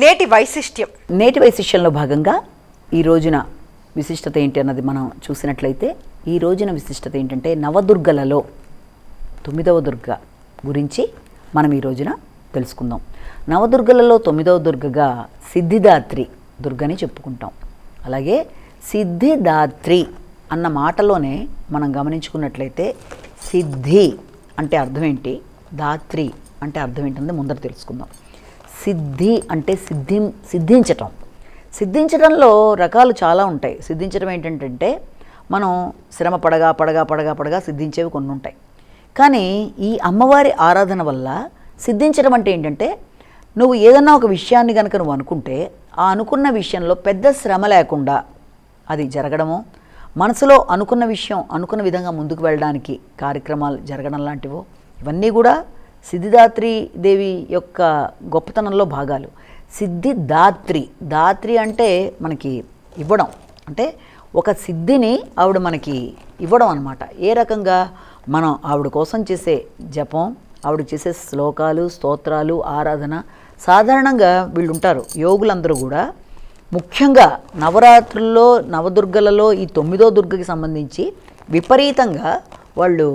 నేటి వైశిష్ట్యం. నేటి వైశిష్యంలో భాగంగా ఈ రోజున విశిష్టత ఏంటి అన్నది మనం చూసినట్లయితే ఈ రోజున విశిష్టత ఏంటంటే నవదుర్గలలో తొమ్మిదవ దుర్గ గురించి మనం ఈ రోజున తెలుసుకుందాం. నవదుర్గలలో తొమ్మిదవ దుర్గగా సిద్ధిదాత్రి దుర్గని చెప్పుకుంటాం. అలాగే సిద్ధిదాత్రి అన్న మాటలోనే మనం గమనించుకున్నట్లయితే సిద్ధి అంటే అర్థం ఏంటి దాత్రి అంటే అర్థం ఏంటన్నది ముందర తెలుసుకుందాం. సిద్ధి అంటే సిద్ధి సిద్ధించటం. సిద్ధించడంలో రకాలు చాలా ఉంటాయి. సిద్ధించడం ఏంటంటే మనం శ్రమ పడగా పడగా పడగా పడగా సిద్ధించేవి కొన్ని ఉంటాయి కానీ ఈ అమ్మవారి ఆరాధన వల్ల సిద్ధించడం అంటే ఏంటంటే నువ్వు ఏదన్నా ఒక విషయాన్ని కనుక నువ్వు అనుకుంటే ఆ అనుకున్న విషయంలో పెద్ద శ్రమ లేకుండా అది జరగడము మనసులో అనుకున్న విషయం అనుకున్న విధంగా ముందుకు వెళ్ళడానికి కార్యక్రమాలు జరగడం లాంటివో ఇవన్నీ కూడా సిద్ధిదాత్రి దేవి యొక్క గొప్పతనంలో భాగాలు. సిద్ధి దాత్రి దాత్రి అంటే మనకి ఇవ్వడం. అంటే ఒక సిద్ధిని ఆవిడ మనకి ఇవ్వడం అనమాట ఏ రకంగా? మనం ఆవిడ కోసం చేసే జపం ఆవిడ చేసే శ్లోకాలు స్తోత్రాలు ఆరాధన. సాధారణంగా వీళ్ళు ఉంటారు యోగులందరూ కూడా ముఖ్యంగా నవరాత్రుల్లో నవదుర్గలలో ఈ తొమ్మిదో దుర్గకి సంబంధించి విపరీతంగా వాళ్ళు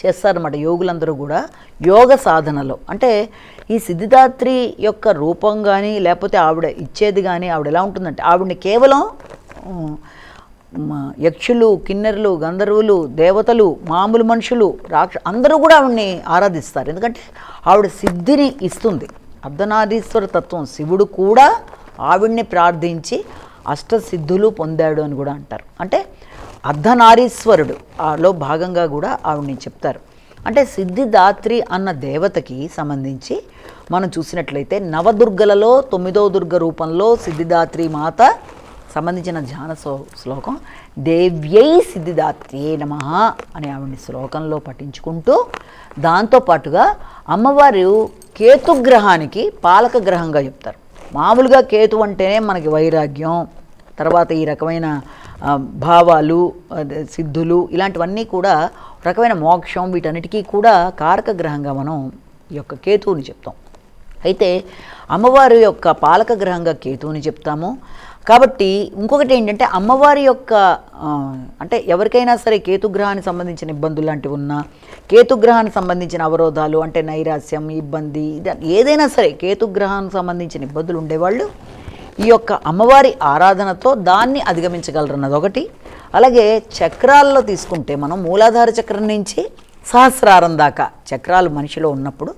చేస్తారన్నమాట యోగులందరూ కూడా యోగ సాధనలో. అంటే ఈ సిద్ధిదాత్రి యొక్క రూపం కానీ లేకపోతే ఆవిడ ఇచ్చేది కానీ ఆవిడ ఎలా ఉంటుందంటే ఆవిడని కేవలం యక్షులు కిన్నెరులు గంధర్వులు దేవతలు మామూలు మనుషులు రాక్ష అందరూ కూడా ఆవిడని ఆరాధిస్తారు. ఎందుకంటే ఆవిడ సిద్ధిని ఇస్తుంది. అర్ధనారీశ్వర తత్వం. శివుడు కూడా ఆవిడ్ని ప్రార్థించి అష్టసిద్ధులు పొందాడు అని కూడా అంటారు. అంటే అర్ధనారీశ్వరుడు. ఆలో భాగంగా కూడా ఆవిడని చెప్తారు. అంటే సిద్ధిదాత్రి అన్న దేవతకి సంబంధించి మనం చూసినట్లయితే నవదుర్గలలో తొమ్మిదో దుర్గ రూపంలో సిద్ధిదాత్రి మాత సంబంధించిన ధ్యాన శ్లోకం దేవ్యై సిద్ధిదాత్రియే నమ అనే ఆవిడ శ్లోకంలో పఠించుకుంటూ దాంతోపాటుగా అమ్మవారు కేతుగ్రహానికి పాలక గ్రహంగా చెప్తారు. మామూలుగా కేతు అంటేనే మనకి వైరాగ్యం తర్వాత ఈ రకమైన భావాలు అదే సిద్ధులు ఇలాంటివన్నీ కూడా రకమైన మోక్షం వీటన్నిటికీ కూడా కారక గ్రహంగా మనం ఈ యొక్క కేతువుని చెప్తాం. అయితే అమ్మవారి యొక్క పాలక గ్రహంగా కేతువుని చెప్తాము. కాబట్టి ఇంకొకటి ఏంటంటే అమ్మవారి యొక్క అంటే ఎవరికైనా సరే కేతుగ్రహానికి సంబంధించిన ఇబ్బందులు లాంటివి ఉన్నా కేతుగ్రహానికి సంబంధించిన అవరోధాలు అంటే నైరాస్యం ఇబ్బంది ఏదైనా సరే కేతుగ్రహానికి సంబంధించిన ఇబ్బందులు ఉండేవాళ్ళు ఈ యొక్క అమ్మవారి ఆరాధనతో దాన్ని అధిగమించగలరన్నది ఒకటి. అలాగే చక్రాల్లో తీసుకుంటే మనం మూలాధార చక్రం నుంచి సహస్రారం దాకా చక్రాలు మనిషిలో ఉన్నప్పుడు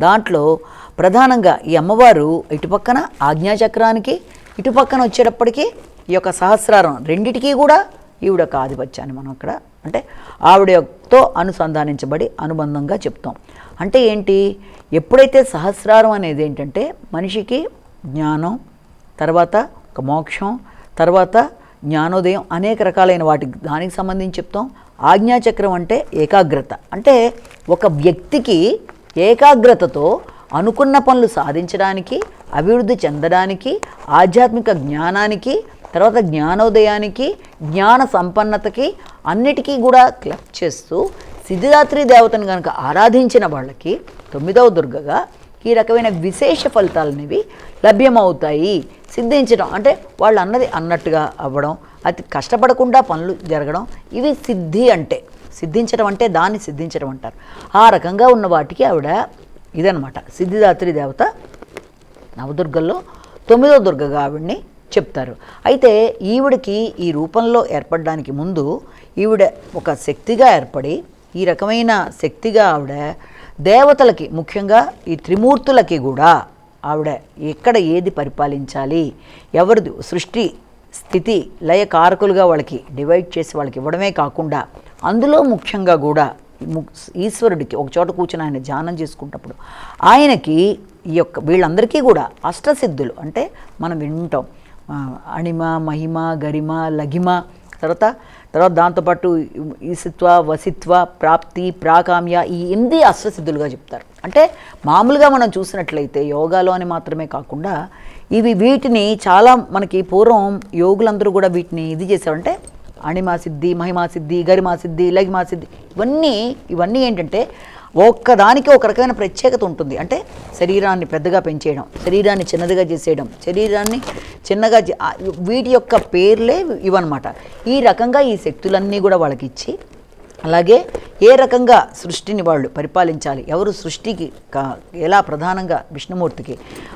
దాంట్లో ప్రధానంగా ఈ అమ్మవారు ఇటుపక్కన ఆజ్ఞాచక్రానికి ఇటుపక్కన వచ్చేటప్పటికీ ఈ యొక్క సహస్రారం రెండిటికీ కూడా ఈవిడ యొక్క ఆధిపత్యాన్ని మనం అక్కడ అంటే ఆవిడ అనుసంధానించబడి అనుబంధంగా చెప్తాం. అంటే ఏంటి? ఎప్పుడైతే సహస్రారం అనేది ఏంటంటే మనిషికి జ్ఞానం తర్వాత ఒక మోక్షం తర్వాత జ్ఞానోదయం అనేక రకాలైన వాటికి దానికి సంబంధించి చెప్తాం. ఆజ్ఞాచక్రం అంటే ఏకాగ్రత. అంటే ఒక వ్యక్తికి ఏకాగ్రతతో అనుకున్న పనులు సాధించడానికి అభివృద్ధి చెందడానికి ఆధ్యాత్మిక జ్ఞానానికి తర్వాత జ్ఞానోదయానికి జ్ఞాన సంపన్నతకి అన్నిటికీ కూడా క్లబ్ చేస్తూ సిద్ధిదాత్రి దేవతను కనుక ఆరాధించిన వాళ్ళకి తొమ్మిదవ దుర్గగా ఈ రకమైన విశేష ఫలితాలు అనేవి లభ్యమవుతాయి. సిద్ధించడం. అంటే వాళ్ళు అన్నది అన్నట్టుగా అవ్వడం అతి కష్టపడకుండా పనులు జరగడం ఇవి సిద్ధి అంటే సిద్ధించడం అంటే దాన్ని సిద్ధించడం అంటారు. ఆ రకంగా ఉన్న వాటికి ఆవిడ ఇదనమాట సిద్ధిదాత్రి దేవత నవదుర్గల్లో తొమ్మిదో దుర్గగా ఆవిడ్ని చెప్తారు. అయితే ఈవిడికి ఈ రూపంలో ఏర్పడడానికి ముందు ఈవిడ ఒక శక్తిగా ఏర్పడి ఈ రకమైన శక్తిగా ఆవిడ దేవతలకి ముఖ్యంగా ఈ త్రిమూర్తులకి కూడా ఆవిడ ఎక్కడ ఏది పరిపాలించాలి? ఎవరిది? సృష్టి స్థితి లయ కారకులుగా వాళ్ళకి డివైడ్ చేసి వాళ్ళకి ఇవ్వడమే కాకుండా అందులో ముఖ్యంగా కూడా ఈశ్వరుడికి ఒక చోట కూర్చొని ఆయన ధ్యానం చేసుకుంటప్పుడు ఆయనకి ఈ యొక్క వీళ్ళందరికీ కూడా అష్టసిద్ధులు అంటే మనం వింటాం. అణిమ మహిమ గరిమ లగిమ తర్వాత తర్వాత దాంతోపాటు ఈసిత్వ వసిత్వ ప్రాప్తి ప్రాకామ్య ఈ ఎనిమిది అశ్వసిద్ధులుగా చెప్తారు. అంటే మామూలుగా మనం చూసినట్లయితే యోగాలో అని మాత్రమే కాకుండా ఇవి వీటిని చాలా మనకి పూర్వం యోగులందరూ కూడా వీటిని ఇది చేశారంటే అణిమా సిద్ధి మహిమా సిద్ధి గరిమా సిద్ధి లఘిమా సిద్ధి ఇవన్నీ ఇవన్నీ ఏంటంటే ఒక్కదానికి ఒక రకమైన ప్రత్యేకత ఉంటుంది. అంటే శరీరాన్ని పెద్దగా పెంచేయడం శరీరాన్ని చిన్నదిగా చేసేయడం శరీరాన్ని చిన్నగా వీటి యొక్క పేర్లే ఇవన్నమాట. ఈ రకంగా ఈ శక్తులన్నీ కూడా వాళ్ళకి ఇచ్చి అలాగే ఏ రకంగా సృష్టిని వాళ్ళు పరిపాలించాలి ఎవరు సృష్టికి ఎలా ప్రధానంగా విష్ణుమూర్తికి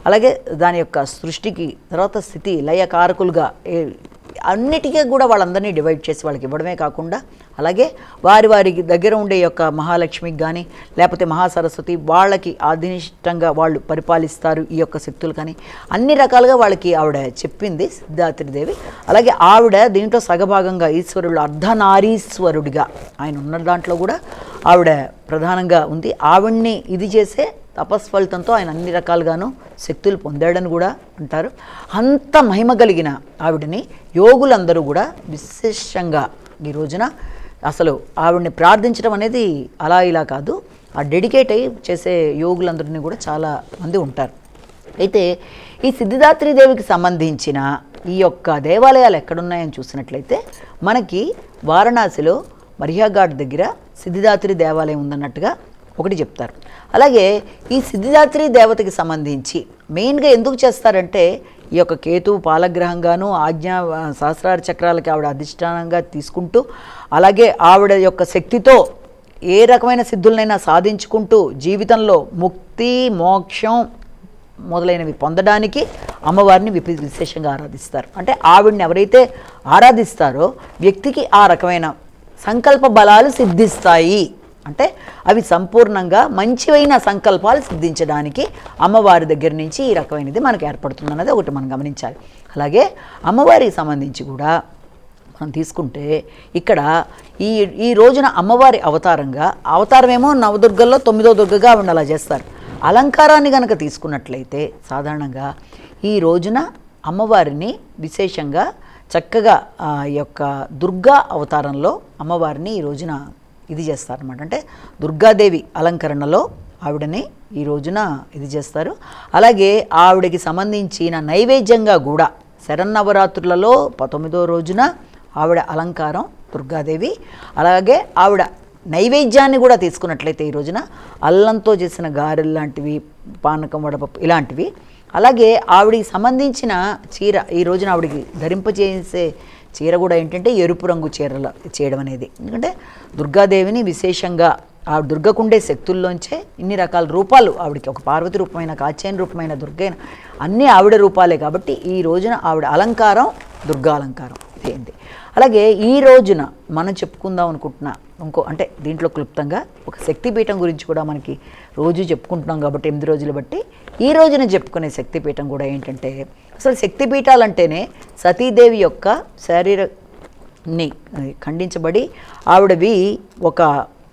అలాగే దాని యొక్క సృష్టికి తర్వాత స్థితి లయకారకులుగా అన్నిటికీ కూడా వాళ్ళందరినీ డివైడ్ చేసి వాళ్ళకి ఇవ్వడమే కాకుండా అలాగే వారి వారికి దగ్గర ఉండే యొక్క మహాలక్ష్మికి కానీ లేకపోతే మహాసరస్వతి వాళ్ళకి అధినిష్టంగా వాళ్ళు పరిపాలిస్తారు ఈ యొక్క శక్తులు కానీ అన్ని రకాలుగా వాళ్ళకి ఆవిడ చెప్పింది సిద్ధాత్రిదేవి అలాగే ఆవిడ దీంట్లో సగభాగంగా ఈశ్వరుడు అర్ధనారీశ్వరుడిగా ఆయన ఉన్న దాంట్లో కూడా ఆవిడ ప్రధానంగా ఉంది. ఆవిడ్ని ఇది చేసే తపస్ఫలితంతో ఆయన అన్ని రకాలుగాను శక్తులు పొందాడని కూడా అంటారు. అంత మహిమ కలిగిన ఆవిడని యోగులందరూ కూడా విశేషంగా ఈ రోజున అసలు ఆవిడని ప్రార్థించడం అనేది అలా ఇలా కాదు. ఆ డెడికేట్ అయ్యి చేసే యోగులందరినీ కూడా చాలా మంది ఉంటారు. అయితే ఈ సిద్ధిదాత్రి దేవికి సంబంధించిన ఈ యొక్క దేవాలయాలు ఎక్కడున్నాయని చూసినట్లయితే మనకి వారణాసిలో మర్యాఘాట్ దగ్గర సిద్ధిదాత్రి దేవాలయం ఉందన్నట్టుగా ఒకటి చెప్తారు. అలాగే ఈ సిద్ధిదాత్రి దేవతకి సంబంధించి మెయిన్గా ఎందుకు చేస్తారంటే ఈ యొక్క కేతు పాలగ్రహంగాను ఆజ్ఞా సహస్రార చక్రాలకి ఆవిడ అధిష్టానంగా తీసుకుంటూ అలాగే ఆవిడ యొక్క శక్తితో ఏ రకమైన సిద్ధులనైనా సాధించుకుంటూ జీవితంలో ముక్తి మోక్షం మొదలైనవి పొందడానికి అమ్మవారిని విపి విశేషంగా ఆరాధిస్తారు. అంటే ఆవిడని ఎవరైతే ఆరాధిస్తారో వ్యక్తికి ఆ రకమైన సంకల్ప బలాలు సిద్ధిస్తాయి. అంటే అవి సంపూర్ణంగా మంచివైన సంకల్పాలు సిద్ధించడానికి అమ్మవారి దగ్గర నుంచి ఈ రకమైనది మనకు ఏర్పడుతుంది అన్నది ఒకటి మనం గమనించాలి. అలాగే అమ్మవారికి సంబంధించి కూడా మనం తీసుకుంటే ఇక్కడ ఈ ఈ రోజున అమ్మవారి అవతారంగా అవతారమేమో నవదుర్గల్లో తొమ్మిదో దుర్గగా ఆవిడ అలా చేస్తారు. అలంకారాన్ని కనుక తీసుకున్నట్లయితే సాధారణంగా ఈ రోజున అమ్మవారిని విశేషంగా చక్కగా ఈ యొక్క దుర్గా అవతారంలో అమ్మవారిని ఈ రోజున ఇది చేస్తారనమాట అంటే దుర్గాదేవి అలంకరణలో ఆవిడని ఈ రోజున ఇది చేస్తారు. అలాగే ఆవిడకి సంబంధించిన నైవేద్యంగా కూడా శరన్నవరాత్రులలో పంతొమ్మిదో రోజున ఆవిడ అలంకారం దుర్గాదేవి. అలాగే ఆవిడ నైవేద్యాన్ని కూడా తీసుకున్నట్లయితే ఈ రోజున అల్లంతో చేసిన గారెలు లాంటివి పానకం వడపప్పు ఇలాంటివి. అలాగే ఆవిడికి సంబంధించిన చీర ఈ రోజున ఆవిడికి ధరింపజేసే చీర కూడా ఏంటంటే ఎరుపు రంగు చీరలు చేయడం అనేది. ఎందుకంటే దుర్గాదేవిని విశేషంగా ఆ దుర్గకుండే శక్తుల్లోంచే ఇన్ని రకాల రూపాలు ఆవిడకి ఒక పార్వతి రూపమైన కాచేయన రూపమైన దుర్గైన అన్నీ ఆవిడ రూపాలే కాబట్టి ఈ రోజున ఆవిడ అలంకారం దుర్గా అలంకారం ఏంటి అలాగే ఈ రోజున మనం చెప్పుకుందాం అనుకుంటున్న ఇంకో అంటే దీంట్లో క్లుప్తంగా ఒక శక్తిపీఠం గురించి కూడా మనకి రోజు చెప్పుకుంటున్నాం కాబట్టి ఎనిమిది రోజులు బట్టి ఈ రోజున చెప్పుకునే శక్తిపీఠం కూడా ఏంటంటే అసలు శక్తిపీఠాలంటేనే సతీదేవి యొక్క శారీరని ఖండించబడి ఆవిడవి ఒక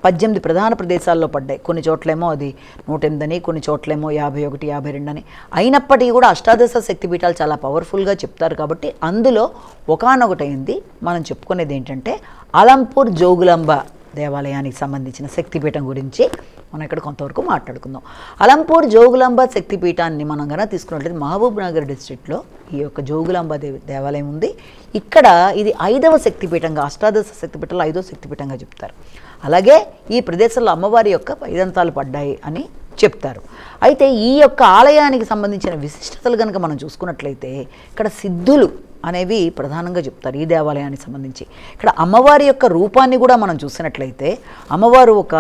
పద్దెనిమిది ప్రధాన ప్రదేశాల్లో పడ్డాయి. కొన్ని చోట్లేమో అది నూట ఎనిమిదని కొన్ని చోట్లేమో యాభై ఒకటి యాభై రెండు అని అయినప్పటికీ కూడా అష్టాదశ శక్తిపీఠాలు చాలా పవర్ఫుల్గా చెప్తారు కాబట్టి అందులో ఒకనొకటైంది మనం చెప్పుకునేది ఏంటంటే అలంపూర్ జోగులాంబ దేవాలయానికి సంబంధించిన శక్తిపీఠం గురించి మనం ఇక్కడ కొంతవరకు మాట్లాడుకుందాం. అలంపూర్ జోగులాంబ శక్తిపీఠాన్ని మనం కనుక తీసుకున్నట్లయితే మహబూబ్ నగర్ డిస్ట్రిక్ట్లో ఈ యొక్క జోగులాంబ దేవి దేవాలయం ఉంది. ఇక్కడ ఇది ఐదవ శక్తిపీఠంగా అష్టాదశ శక్తిపీఠంలో ఐదవ శక్తిపీఠంగా చెప్తారు. అలాగే ఈ ప్రదేశంలో అమ్మవారి యొక్క పైదంతాలు పడ్డాయి అని చెప్తారు. అయితే ఈ యొక్క ఆలయానికి సంబంధించిన విశిష్టతలు కనుక మనం చూసుకున్నట్లయితే ఇక్కడ సిద్ధులు అనేవి ప్రధానంగా చెప్తారు ఈ దేవాలయానికి సంబంధించి. ఇక్కడ అమ్మవారి యొక్క రూపాన్ని కూడా మనం చూసినట్లయితే అమ్మవారు ఒక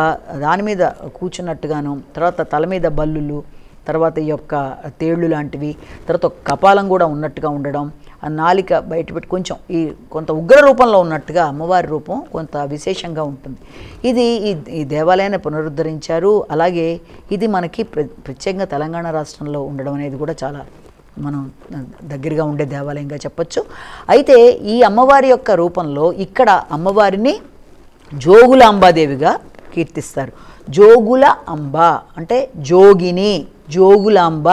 దాని మీద కూర్చున్నట్టుగాను తర్వాత తల మీద బల్లులు తర్వాత ఈ యొక్క తేళ్ళు లాంటివి తర్వాత కపాలం కూడా ఉన్నట్టుగా ఉండడం ఆ నాలిక బయటపెట్టి కొంచెం ఈ కొంత ఉగ్ర రూపంలో ఉన్నట్టుగా అమ్మవారి రూపం కొంత విశేషంగా ఉంటుంది. ఇది ఈ ఈ దేవాలయాన్ని పునరుద్ధరించారు. అలాగే ఇది మనకి ప్ర ప్రత్యేకంగా తెలంగాణ రాష్ట్రంలో ఉండడం అనేది కూడా చాలా మనం దగ్గరగా ఉండే దేవాలయంగా చెప్పచ్చు. అయితే ఈ అమ్మవారి యొక్క రూపంలో ఇక్కడ అమ్మవారిని జోగుల అంబాదేవిగా కీర్తిస్తారు. జోగుల అంబ అంటే జోగిని జోగులాంబ.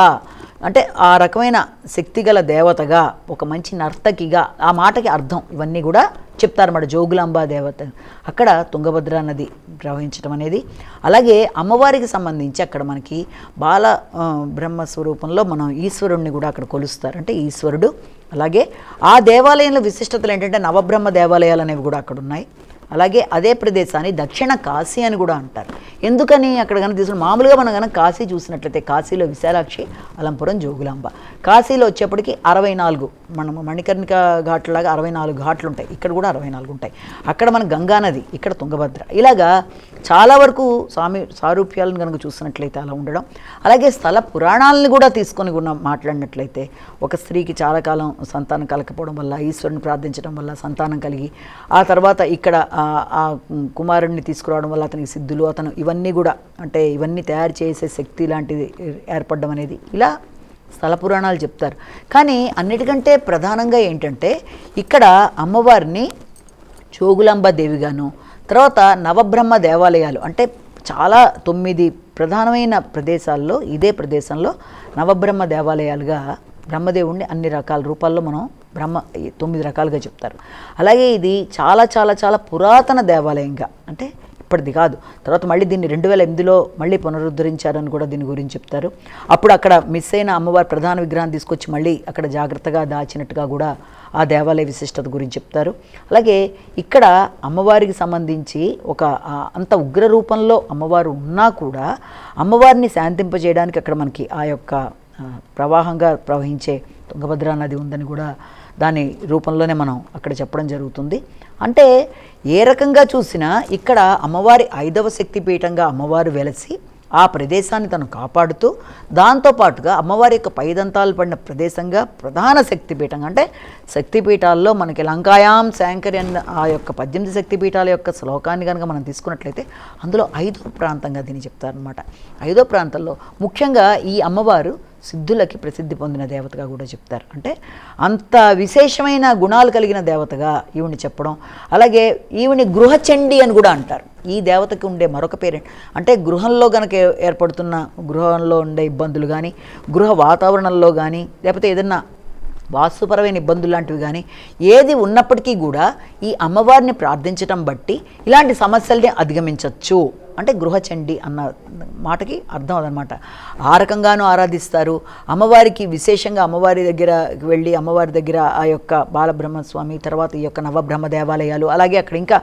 అంటే ఆ రకమైన శక్తిగల దేవతగా ఒక మంచి నర్తకిగా ఆ మాటకి అర్థం. ఇవన్నీ కూడా చెప్తారన్నమాట జోగులాంబ దేవత. అక్కడ తుంగభద్ర నది ప్రవహించడం అనేది. అలాగే అమ్మవారికి సంబంధించి అక్కడ మనకి బాల బ్రహ్మ స్వరూపంలో మనం ఈశ్వరుణ్ణి కూడా అక్కడ కొలుస్తారు. అంటే ఈశ్వరుడు. అలాగే ఆ దేవాలయంలో విశిష్టతలు ఏంటంటే నవబ్రహ్మ దేవాలయాలు అనేవి కూడా అక్కడ ఉన్నాయి. అలాగే అదే ప్రదేశాన్ని దక్షిణ కాశీ అని కూడా అంటారు. ఎందుకని అక్కడ కనుక తీసుకుని మామూలుగా మనం కనుక కాశీ చూసినట్లయితే కాశీలో విశాలాక్షి అలంపురం జోగులాంబ. కాశీలో వచ్చేప్పటికి అరవై నాలుగు మనం మణికర్ణిక ఘాట్లాగా అరవై నాలుగు ఘాట్లు ఉంటాయి ఇక్కడ కూడా అరవై నాలుగు ఉంటాయి అక్కడ మన గంగానది ఇక్కడ తుంగభద్ర. ఇలాగా చాలా వరకు స్వామి సారూప్యాలను కనుక చూసినట్లయితే అలా ఉండడం. అలాగే స్థల పురాణాలను కూడా తీసుకొని ఉన్న మాట్లాడినట్లయితే ఒక స్త్రీకి చాలా కాలం సంతానం కలకపోవడం వల్ల ఈశ్వరుని ప్రార్థించడం వల్ల సంతానం కలిగి ఆ తర్వాత ఇక్కడ ఆ- కుమారుడిని తీసుకురావడం వల్ల అతనికి సిద్ధులు అతను ఇవన్నీ కూడా అంటే ఇవన్నీ తయారు చేసే శక్తి లాంటిది ఏర్పడడం అనేది ఇలా స్థల పురాణాలు చెప్తారు. కానీ అన్నిటికంటే ప్రధానంగా ఏంటంటే ఇక్కడ అమ్మవారిని చోగులాంబ దేవిగాను తర్వాత నవబ్రహ్మ దేవాలయాలు. అంటే చాలా తొమ్మిది ప్రధానమైన ప్రదేశాల్లో ఇదే ప్రదేశంలో నవబ్రహ్మ దేవాలయాలుగా బ్రహ్మదేవుణ్ణి అన్ని రకాల రూపాల్లో మనం బ్రహ్మ తొమ్మిది రకాలుగా చెప్తారు. అలాగే ఇది చాలా చాలా చాలా పురాతన దేవాలయంగా. అంటే ఇప్పటిది కాదు. తర్వాత మళ్ళీ దీన్ని రెండు వేల ఎనిమిదిలో మళ్ళీ పునరుద్ధరించారని కూడా దీని గురించి చెప్తారు. అప్పుడు అక్కడ మిస్ అయిన అమ్మవారి ప్రధాన విగ్రహాన్ని తీసుకొచ్చి మళ్ళీ అక్కడ జాగ్రత్తగా దాచినట్టుగా కూడా ఆ దేవాలయ విశిష్టత గురించి చెప్తారు. అలాగే ఇక్కడ అమ్మవారికి సంబంధించి ఒక అంత ఉగ్ర రూపంలో అమ్మవారు ఉన్నా కూడా అమ్మవారిని శాంతింపజేయడానికి అక్కడ మనకి ఆ యొక్క ప్రవాహంగా ప్రవహించే తుంగభద్రా నది ఉందని కూడా దాని రూపంలోనే మనం అక్కడ చెప్పడం జరుగుతుంది. అంటే ఏ రకంగా చూసినా ఇక్కడ అమ్మవారి ఐదవ శక్తి పీఠంగా అమ్మవారు వెలసి ఆ ప్రదేశాన్ని తను కాపాడుతూ దాంతోపాటుగా అమ్మవారి యొక్క పైదంతాలు పడిన ప్రదేశంగా ప్రధాన శక్తిపీఠం అంటే శక్తిపీఠాల్లో మనకి లంకాయాం శాంకరి అన్న ఆ యొక్క పద్దెనిమిది శక్తిపీఠాల యొక్క శ్లోకాన్ని కనుక మనం తీసుకున్నట్లయితే అందులో ఐదో ప్రాంతంగా దీన్ని చెప్తారనమాట ఐదో ప్రాంతంలో ముఖ్యంగా ఈ అమ్మవారు సిద్ధులకి ప్రసిద్ధి పొందిన దేవతగా కూడా చెప్తారు. అంటే అంత విశేషమైన గుణాలు కలిగిన దేవతగా ఈవిని చెప్పడం. అలాగే ఈవిని గృహచండి అని కూడా అంటారు. ఈ దేవతకి ఉండే మరొక పేరు అంటే గృహంలో గనక ఏర్పడుతున్న గృహంలో ఉండే ఇబ్బందులు కానీ గృహ వాతావరణంలో కానీ లేకపోతే ఏదన్నా వాస్తుపరమైన ఇబ్బందులు లాంటివి కానీ ఏది ఉన్నప్పటికీ కూడా ఈ అమ్మవారిని ప్రార్థించటం బట్టి ఇలాంటి సమస్యల్ని అధిగమించవచ్చు అంటే గృహచండి అన్న మాటకి అర్థం అదనమాట. ఆ రకంగానూ ఆరాధిస్తారు. అమ్మవారికి విశేషంగా అమ్మవారి దగ్గర వెళ్ళి అమ్మవారి దగ్గర ఆ యొక్క బాలబ్రహ్మస్వామి తర్వాత ఈ యొక్క నవబ్రహ్మ దేవాలయాలు అలాగే అక్కడ ఇంకా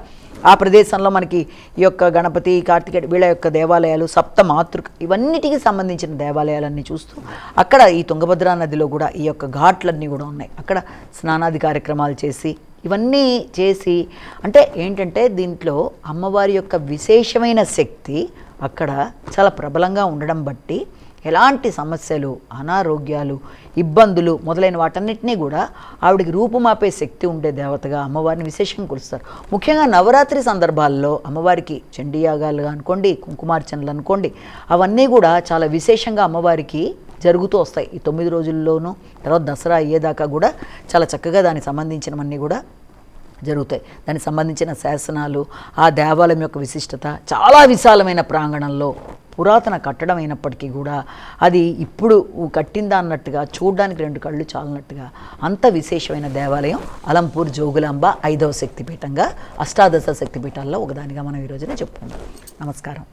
ఆ ప్రదేశంలో మనకి ఈ యొక్క గణపతి కార్తికేయ వీళ్ళ యొక్క దేవాలయాలు సప్త మాతృక ఇవన్నిటికి సంబంధించిన దేవాలయాలన్నీ చూస్తూ అక్కడ ఈ తుంగభద్రా నదిలో కూడా ఈ యొక్క ఘాట్లన్నీ కూడా ఉన్నాయి. అక్కడ స్నానాది కార్యక్రమాలు చేసి ఇవన్నీ చేసి అంటే ఏంటంటే దీంట్లో అమ్మవారి యొక్క విశేషమైన శక్తి అక్కడ చాలా ప్రబలంగా ఉండడం బట్టి ఎలాంటి సమస్యలు అనారోగ్యాలు ఇబ్బందులు మొదలైన వాటన్నిటినీ కూడా ఆవిడకి రూపుమాపే శక్తి ఉండే దేవతగా అమ్మవారిని విశేషంగా కొలుస్తారు. ముఖ్యంగా నవరాత్రి సందర్భాల్లో అమ్మవారికి చండీయాగాలు అనుకోండి కుంకుమార్చనలు అనుకోండి అవన్నీ కూడా చాలా విశేషంగా అమ్మవారికి జరుగుతూ వస్తాయి. ఈ తొమ్మిది రోజుల్లోనూ తర్వాత దసరా అయ్యేదాకా కూడా చాలా చక్కగా దానికి సంబంధించినవన్నీ కూడా జరుగుతాయి. దానికి సంబంధించిన శాసనాలు ఆ దేవాలయం యొక్క విశిష్టత చాలా విశాలమైన ప్రాంగణంలో పురాతన కట్టడం అయినప్పటికీ కూడా అది ఇప్పుడు కట్టిందా అన్నట్టుగా చూడడానికి రెండు కళ్ళు చాలినట్టుగా అంత విశేషమైన దేవాలయం అలంపూర్ జోగులాంబ ఐదవ శక్తిపీఠంగా అష్టాదశ శక్తిపీఠాల్లో ఒకదానిగా మనం ఈ రోజున చెప్పుకుందాం. నమస్కారం.